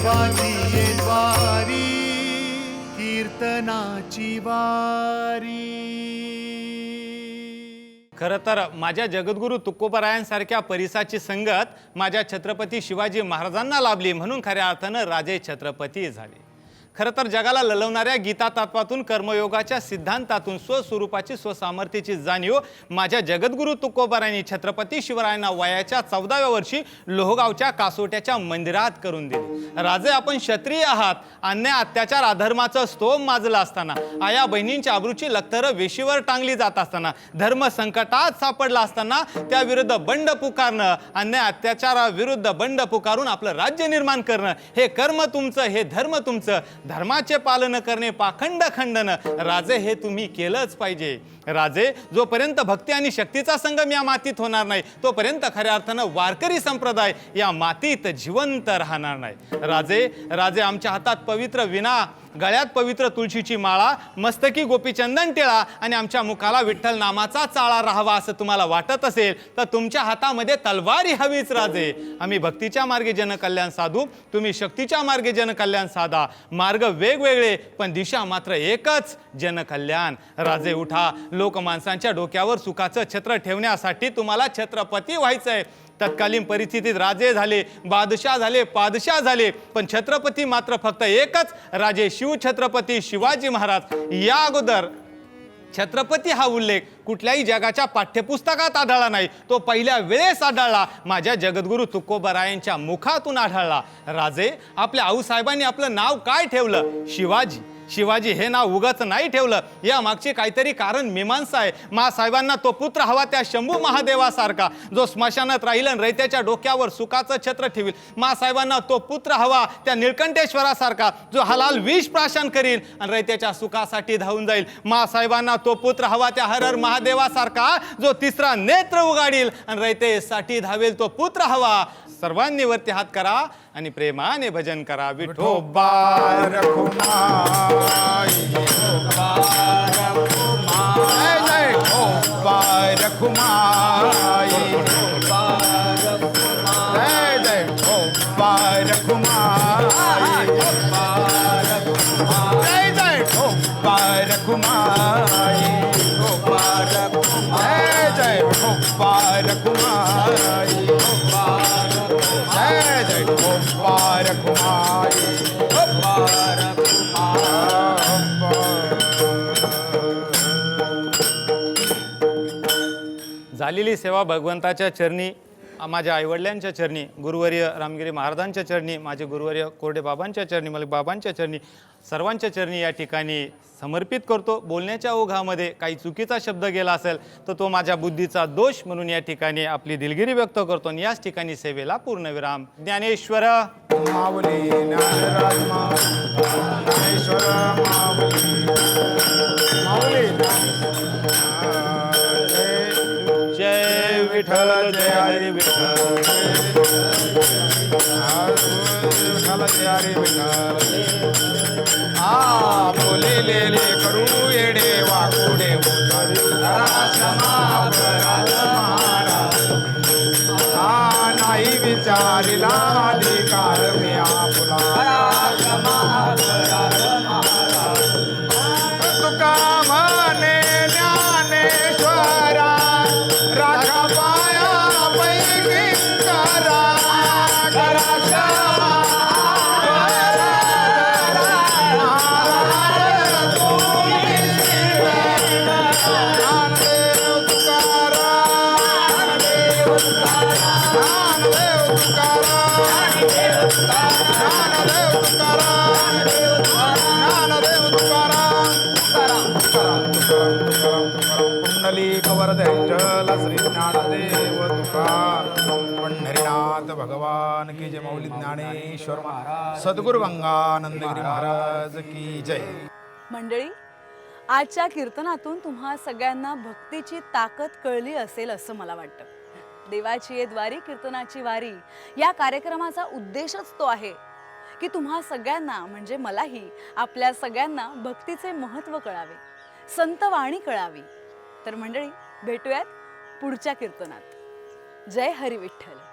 देवाची द्वारी कीर्तनाची वारी. खरं तर माझ्या जगद्गुरू तुकोबरायांसारख्या परिसाची संगत माझ्या छत्रपती शिवाजी महाराजांना लाभली म्हणून खऱ्या अर्थानं राजे छत्रपती झाले. खरं तर जगाला ललवणाऱ्या गीता तत्वातून कर्मयोगाच्या सिद्धांतातून स्वस्वरूपाची स्वसामर्थ्याची जाणीव माझ्या जगद्गुरू तुकोबारांनी छत्रपती शिवरायांना वयाच्या चौदाव्या वर्षी लोहगावच्या कासोट्याच्या मंदिरात करून दिली. राजे आपण क्षत्रिय आहात. अन्याय अत्याचार अधर्माचं स्तोम माजला असताना आया बहिणींच्या आबरूची लखतरं वेशीवर टांगली जात असताना धर्म संकटात सापडला असताना त्याविरुद्ध बंड पुकारणं अन्याय अत्याचाराविरुद्ध बंड पुकारून आपलं राज्य निर्माण करणं हे कर्म तुमचं हे धर्म तुमचं. धर्माचे पालन करणे पाखंड खंडन. राजे हे तुम्ही केलंच पाहिजे. राजे जोपर्यंत भक्ती आणि शक्तीचा संगम या मातीत होणार नाही तोपर्यंत खऱ्या अर्थानं वारकरी संप्रदाय या मातीत जिवंत राहणार नाही. राजे राजे आमच्या हातात पवित्र विना गळ्यात पवित्र तुळशीची माळा मस्तकी गोपीचंदन टिळा आणि आमच्या मुखाला विठ्ठल नामाचा चाळा राहावा असं तुम्हाला वाटत असेल तर तुमच्या हातामध्ये तलवारी हवीच राजे. आम्ही भक्तीच्या मार्गे जनकल्याण साधू तुम्ही शक्तीच्या मार्गे जनकल्याण साधा. मार्ग वेगवेगळे पण दिशा मात्र एकच जनकल्याण. राजे उठा लोकमानसांच्या डोक्यावर सुखाचं छत्र ठेवण्यासाठी तुम्हाला छत्रपती व्हायचंय. तत्कालीन परिस्थितीत राजे झाले बादशाह झाले पादशाह झाले पण छत्रपती मात्र फक्त एकच राजे शिवछत्रपती शिवाजी महाराज. या अगोदर छत्रपती हा उल्लेख कुठल्याही जगाच्या पाठ्यपुस्तकात आढळला नाही. तो पहिल्या वेळेस आढळला. माझ्या जगद्गुरू तुकोबरायांच्या मुखातून आढळला. राजे आपल्या आऊसाहेबांनी आपलं नाव काय ठेवलं? शिवाजी. शिवाजी हे नाव उगाच नाही ठेवलं. या मागची काहीतरी कारण मीमांसा आहे. मासाहेबांना तो पुत्र हवा त्या शंभू महादेवासारखा जो स्मशानात राहील आणि रैत्याच्या डोक्यावर सुखाचं छत्र ठेवील. मासाहेबांना तो पुत्र हवा त्या निळकंठेश्वरासारखा जो हलाल विष प्राशन करील आणि रैत्याच्या सुखासाठी धावून जाईल. मासाहेबांना तो पुत्र हवा त्या हरहर महादेवासारखा जो तिसरा नेत्र उगाडील आणि रैतेसाठी धावेल तो पुत्र हवा. सर्वांनी वरती हात करा. आणि प्रेमाने भजन करा. विठोबा रखुमाई जय जय ठोबा झालेली सेवा भगवंताच्या चरणी माझ्या आईवडिलांच्या चरणी गुरुवर्य रामगिरी महाराजांच्या चरणी माझे गुरुवर्य कोरडे बाबांच्या चरणी मलिक बाबांच्या चरणी सर्वांच्या चरणी या ठिकाणी समर्पित करतो. बोलण्याच्या ओघामध्ये काही चुकीचा शब्द गेला असेल तर तो माझ्या बुद्धीचा दोष म्हणून या ठिकाणी आपली दिलगिरी व्यक्त करतो आणि याच ठिकाणी सेवेला पूर्णविराम. ज्ञानेश्वर ज्ञानेश्वर विठ्ठल जय हरी विठ्ठल जय हरी विठ्ठल. आ बोले ले ले करू येडे वाकुडे नाही विचारिला अधिकार मी ज्ञानदेव श्री ज्ञानदेव तुकार पंढरीनाथ भगवान की जय मौली ज्ञानेश्वर महाराज सद्गुरु गंगानंदगिरी महाराज की जय मंडळी आजच्या कीर्तनातून तुम्हा सगळ्यांना भक्तीची ताकद कळली असेल असं मला वाटतं. देवाची ये द्वारी कीर्तनाची वारी. या कार्यक्रमाचा उद्देशच तो आहे की तुम्हा सगळ्यांना म्हणजे मलाही आपल्या सगळ्यांना भक्तीचे महत्त्व कळावे संत वाणी कळावी. तर मंडळी भेटूयात पुढच्या कीर्तनात. जय हरी विठ्ठल